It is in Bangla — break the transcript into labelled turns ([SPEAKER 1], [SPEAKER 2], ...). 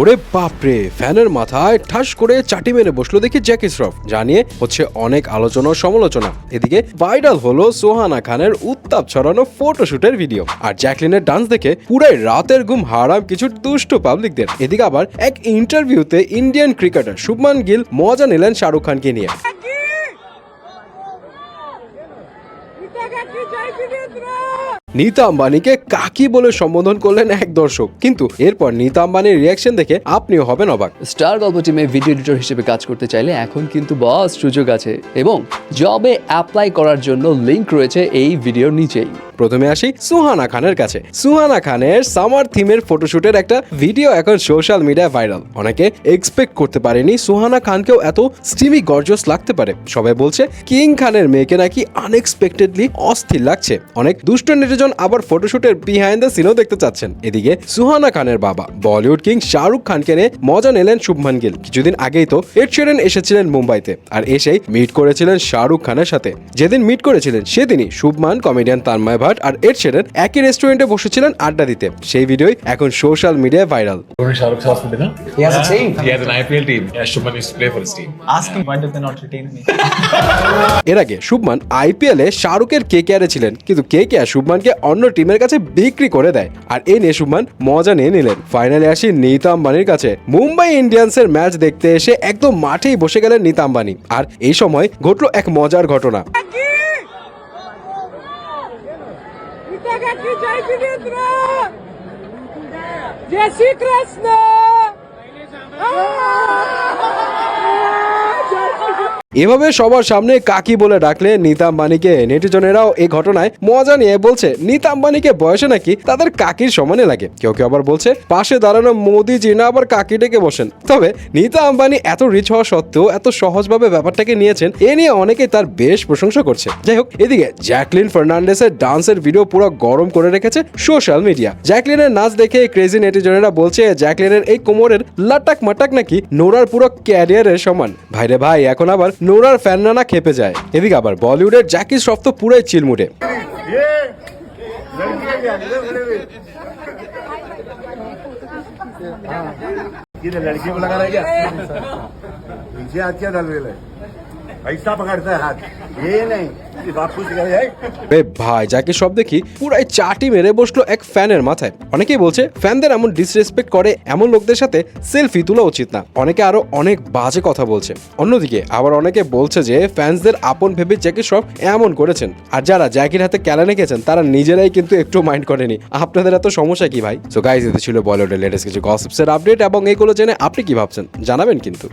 [SPEAKER 1] ওরে বাপরে, ফ্যানের মাথায় ঠাস করে চাটি মেরে বসল দেখি জ্যাকি শ্রফ জানিয়ে হচ্ছে অনেক আলোচনা সমালোচনা। এদিকে ভাইরাল হলো সোহানা খানের উত্তাপ ছড়ানো ফটোশুটের ভিডিও, আর জ্যাকলিনের ডান্স দেখে পুরাই রাতের ঘুম হারাম কিছু দুষ্ট পাবলিকদের। এদিকে আবার এক ইন্টারভিউতে ইন্ডিয়ান ক্রিকেটার শুভমান গিল মজা নিলেন শাহরুখ খানকে নিয়ে। নীতা আম্বানিকে কাকি বলে সম্বোধন করলেন এক দর্শক। কিন্তু এরপর নীতা আম্বানির রিয়াকশন দেখে আপনিও হবেন অবাক।
[SPEAKER 2] স্টার গল্প টিমে ভিডিও এডিটর হিসেবে কাজ করতে চাইলে এখন কিন্তু বস সুযোগ আছে এবং জবে অ্যাপ্লাই করার জন্য লিংক রয়েছে এই ভিডিওর নিচেই।
[SPEAKER 1] প্রথমে আসি সুহানা খানের কাছে। সুহানা খানের সামার থিমের ফটোশুটের একটা ভিডিও এখন সোশ্যাল মিডিয়ায় ভাইরাল। অনেকে এক্সপেক্ট করতে পারেনি সুহানা খানকেও এত স্টিমি গর্জস লাগতে পারে। সবাই বলছে, কিং খানের মেয়েকে নাকি আনএক্সপেক্টেডলি অস্থির লাগছে। অনেক দুষ্ট নেটিজন আবার ফটোশুটের বিহাইন্ড দ্য সিনও দেখতে চাচ্ছেন। এদিকে সুহানা খানের বাবা বলিউড কিং শাহরুখ খানকে নিয়ে মজা নিলেন শুভমান গিল। কিছুদিন আগেই তো এড শিরেন এসেছিলেন মুম্বাইতে আর এসেই মিট করেছিলেন শাহরুখ খানের সাথে। যেদিন মিট করেছিলেন সেদিনই শুভমান কমেডিয়ান তান্ময় ভাট আর এড শিরেন একই রেস্টুরেন্টে বসেছিলেন আড্ডা দিতে সেই ভিডিওই এখন সোশ্যাল মিডিয়ায় viral
[SPEAKER 3] Going to Shahrukh's house for dinner?
[SPEAKER 4] He has a team.
[SPEAKER 3] He has an IPL team. Yeah, Shubman used to play for his team.
[SPEAKER 4] Ask him why did they not retain me.
[SPEAKER 1] এর আগে শুভমান আইপিএল এ শাহরুখের কে কে ছিলেন কিন্তু কে কে শুভমানকে অন্য টিমের কাছে বিক্রি করে দেয় আর এই নিয়ে শুভমান মজা নিয়ে নিলেন ফাইনালে আসি নীতা আম্বানির কাছে মুম্বাই ইন্ডিয়ান্সের ম্যাচ দেখতে এসে একদম মাঠেই বসে গেলেন নীতা আম্বানি আর এই সময় ঘটলো এক মজার ঘটনা
[SPEAKER 5] Итак, отвечайте ветра! Здесь и красно!
[SPEAKER 1] এভাবে সবার সামনে কাকি বলে ডাকলে নীতা আম্বানিকে, নেটিজনেরাও এই ঘটনায় মজা নিয়ে বলছে, নীতা আম্বানিকে বয়সে নাকি তাদের কাকির সমানে লাগে। কেউ কেউ আবার বলছে, পাশে দাঁড়ানো মোদিজি না আবার কাকি ডেকে বসেন। তবে নীতা আম্বানি এত রিচ হওয়া সত্ত্বেও এত সহজভাবে ব্যাপারটাকে নিয়েছেন, এ নিয়ে অনেকেই তার বেশ প্রশংসা করছে। যাই হোক, এদিকে জ্যাকলিন ফার্নান্ডেসের ডান্সের ভিডিও পুরো গরম করে রেখেছে সোশ্যাল মিডিয়া জ্যাকলিনের নাচ দেখে ক্রেজি নেটিজনেরা বলছে, জ্যাকলিনের এই কোমরের লাটাক মাটাক নাকি নোরার পুরো ক্যারিয়ারের সমান। ভাইরে ভাই, এখন আবার নোরার ফ্যানরা না খেপে যায় এদিকে আবার বলিউডের জ্যাকি শ্রফ তো পুরাই চিলমুটে
[SPEAKER 6] ये लड़की को लगा रहा है क्या पीछे हाथ क्या डाल रहे ऐसा पकड़ता है हाथ ये नहीं कि बापू सिखा जाए
[SPEAKER 1] রে ভাই যাকে সব দেখি পুরাই চাটি মেরে বসলো এক ফ্যানের মাথায় অনেকেই বলছে ফ্যানদের এমন ডিসরেসপেক্ট করে এমন লোকদের সাথে সেলফি তোলা উচিত না অনেকে আরো অনেক বাজে কথা বলছে অন্যদিকে আবার অনেকে বলছে যে ফ্যান্সদের আপন ভেবে জ্যাকি শ্রফ এমন করেছেন আর যারা জ্যাকির হাতে ক্যালা রেখেছেন তারা নিজেরাই কিন্তু একটু মাইন্ড করেনি আপনাদের এত সমস্যা কি ভাই সো গাইজ এতে ছিল বলিউডের লেটেস্ট কিছু গসিপসের আপডেট এবং এইগুলো জেনে আপনি কি ভাবছেন জানাবেন কিন্তু